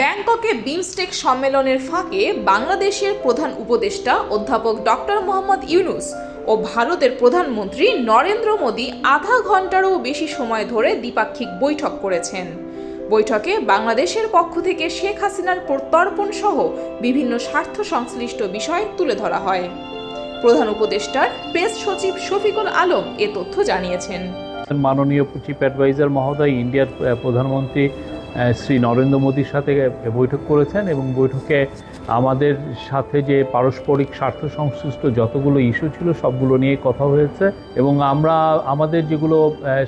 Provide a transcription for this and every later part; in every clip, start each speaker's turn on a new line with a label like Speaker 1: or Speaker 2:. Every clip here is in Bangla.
Speaker 1: ব্যাংককে বিমস্টেক সম্মেলনের ফাঁকে বাংলাদেশের প্রধান উপদেষ্টা অধ্যাপক ডক্টর মোহাম্মদ ইউনুস ও ভারতের প্রধানমন্ত্রী নরেন্দ্র মোদী আধা ঘন্টারও বেশি সময় ধরে দ্বিপাক্ষিক বৈঠক করেছেন। বৈঠকে বাংলাদেশের পক্ষ থেকে শেখ হাসিনার প্রত্যর্পণ সহ বিভিন্ন স্বার্থ সংশ্লিষ্ট বিষয় তুলে ধরা হয়। প্রধান উপদেষ্টার প্রেস সচিব শফিকুল আলম এ তথ্য জানিয়েছেন।
Speaker 2: মাননীয় চিফ অ্যাডভাইজার মহোদয়, ইন্ডিয়ার প্রধানমন্ত্রী শ্রী নরেন্দ্র মোদীর সাথে বৈঠক করেছেন এবং বৈঠকে আমাদের সাথে যে পারস্পরিক স্বার্থ সংশ্লিষ্ট যতগুলো ইস্যু ছিল, সবগুলো নিয়ে কথা হয়েছে এবং আমরা আমাদের যেগুলো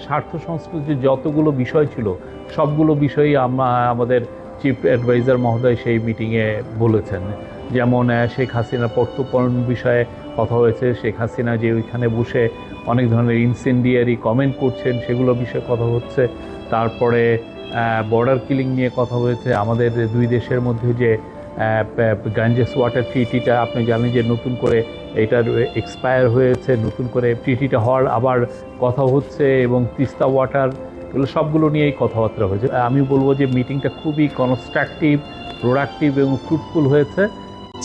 Speaker 2: স্বার্থ সংশ্লিষ্ট যতগুলো বিষয় ছিল, সবগুলো বিষয়ই আমরা আমাদের চিফ অ্যাডভাইজার মহোদয় সেই মিটিংয়ে বলেছেন। যেমন শেখ হাসিনা প্রত্যর্পণ বিষয়ে কথা হয়েছে, শেখ হাসিনা যে ওইখানে বসে অনেক ধরনের ইনসেন্ডিয়ারি কমেন্ট করছেন, সেগুলো বিষয়ে কথা হচ্ছে। তারপরে বর্ডার কিলিং নিয়ে কথা হয়েছে। আমাদের দুই দেশের মধ্যে যে গাঞ্জেস ওয়াটার ট্রিটিটা আপনি জানেন যে নতুন করে এটার এক্সপায়ার হয়েছে, নতুন করে ট্রিটিটা হওয়ার আবার কথা হচ্ছে এবং তিস্তা ওয়াটার এগুলো সবগুলো নিয়েই কথাবার্তা হয়েছে। আমি বলব যে মিটিংটা খুবই কনস্ট্রাকটিভ প্রোডাক্টিভ এবং ফ্রুটফুল হয়েছে।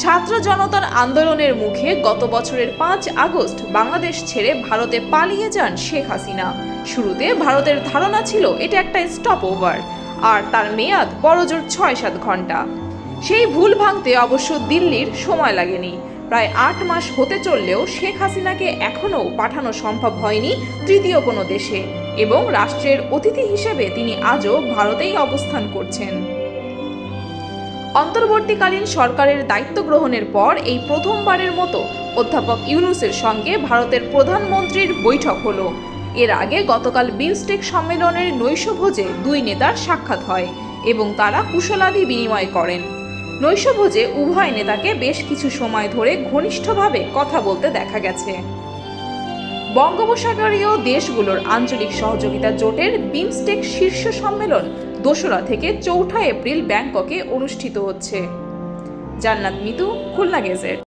Speaker 1: ছাত্র জনতার আন্দোলনের মুখে গত বছরের পাঁচ আগস্ট বাংলাদেশ ছেড়ে ভারতে পালিয়ে যান শেখ হাসিনা। শুরুতে ভারতের ধারণা ছিল এটা একটা স্টপ ওভার আর তার মেয়াদ বড়জোর ছয় সাত ঘণ্টা। সেই ভুল ভাঙতে অবশ্য দিল্লির সময় লাগেনি। প্রায় আট মাস হতে চললেও শেখ হাসিনাকে এখনও পাঠানো সম্ভব হয়নি তৃতীয় কোনো দেশে, এবং রাষ্ট্রের অতিথি হিসেবে তিনি আজও ভারতেই অবস্থান করছেন। অন্তর্বর্তীকালীন সরকারের দায়িত্ব গ্রহণের পর এই প্রথমবারের মতো অধ্যাপক ইউনুসের সঙ্গে ভারতের প্রধানমন্ত্রীর বৈঠক হলো। এর আগে গতকাল বিমস্টেক সম্মেলনের নৈশভোজে দুই নেতার সাক্ষাৎ হয় এবং তারা কুশলাদি বিনিময় করেন। নৈশভোজে উভয় নেতাকে বেশ কিছু সময় ধরে ঘনিষ্ঠভাবে কথা বলতে দেখা গেছে। বঙ্গোপসাগরীয় দেশগুলোর আঞ্চলিক সহযোগিতা জোটের বিমস্টেক শীর্ষ সম্মেলন দোসরা থেকে চৌঠা এপ্রিল ব্যাংককে অনুষ্ঠিত হচ্ছে। জান্নাত মিতু খুলনা গেজেট।